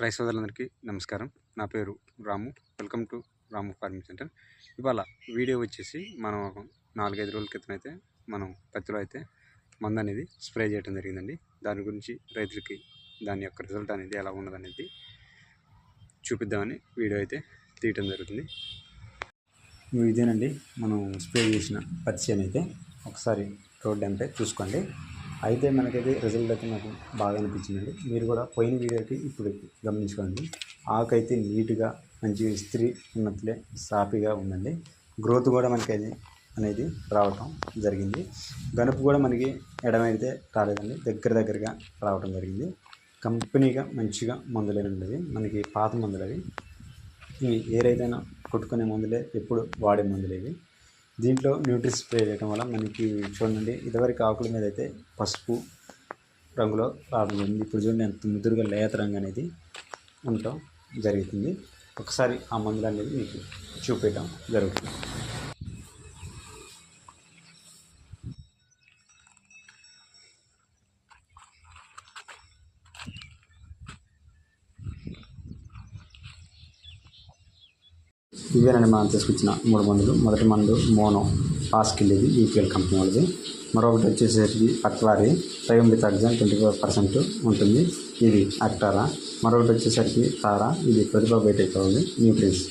Rice సోదరులందరికీ నమస్కారం. నా పేరు Ramu. Welcome to Ramu farming centre. ఇవాళ వీడియో వచ్చేసి మనం ఒక నాలుగైదు రోజుల క్రితం అయితే మనం పత్తిలో అయితే మందు అనేది స్ప్రే చేయడం జరిగిందండి. దాని గురించి రైతులకి దాని యొక్క రిజల్ట్ అనేది ఎలా ఉన్నదనేది చూపిద్దామని వీడియో అయితే తీయటం జరుగుతుంది. ఇదేనండి మనం స్ప్రే చేసిన పచ్చి అయితే ఒకసారి రోడ్ అంటే చూసుకోండి. అయితే మనకైతే రిజల్ట్ అయితే నాకు బాగా అనిపించిందండి. మీరు కూడా పోయిన వీడియోకి ఇప్పుడు గమనించుకోండి. ఆకైతే నీట్గా మంచి ఇస్త్రీ ఉన్నట్లే సాఫీగా ఉందండి. గ్రోత్ కూడా మనకి అది అనేది రావటం జరిగింది. గనుపు కూడా మనకి ఎడమైతే రాలేదండి. దగ్గర దగ్గరగా రావటం జరిగింది. కంపెనీగా మంచిగా మందులేనండి మనకి పాత మందులు అవి ఇవి ఏ కొట్టుకునే మందులే ఎప్పుడు వాడే మందులు ఇవి. దీంట్లో న్యూట్రి స్ప్రే చేయడం వల్ల మనకి చూడండి ఇదివరకు ఆకుల మీద అయితే పసుపు రంగులో రావడం జరిగింది. ఇప్పుడు చూడండి ఎంత ముదురుగా లేత రంగు అనేది ఉండటం జరుగుతుంది. ఒకసారి ఆ మందులు అనేది మీకు చూపించడం జరుగుతుంది. ఇవేనండి మనం తీసుకొచ్చిన మూడు మందులు. మొదటి మందు మోనో పాస్కిల్ ఇది ఈపీఎల్ కంపెనీ వాళ్ళది. మరొకటి వచ్చేసరికి అక్వారి five thousand twenty five percent ఉంటుంది. ఇది అక్టారా. మరొకటి వచ్చేసరికి తారా ఇది ప్రతిభా బయట ఉంది న్యూట్రీస్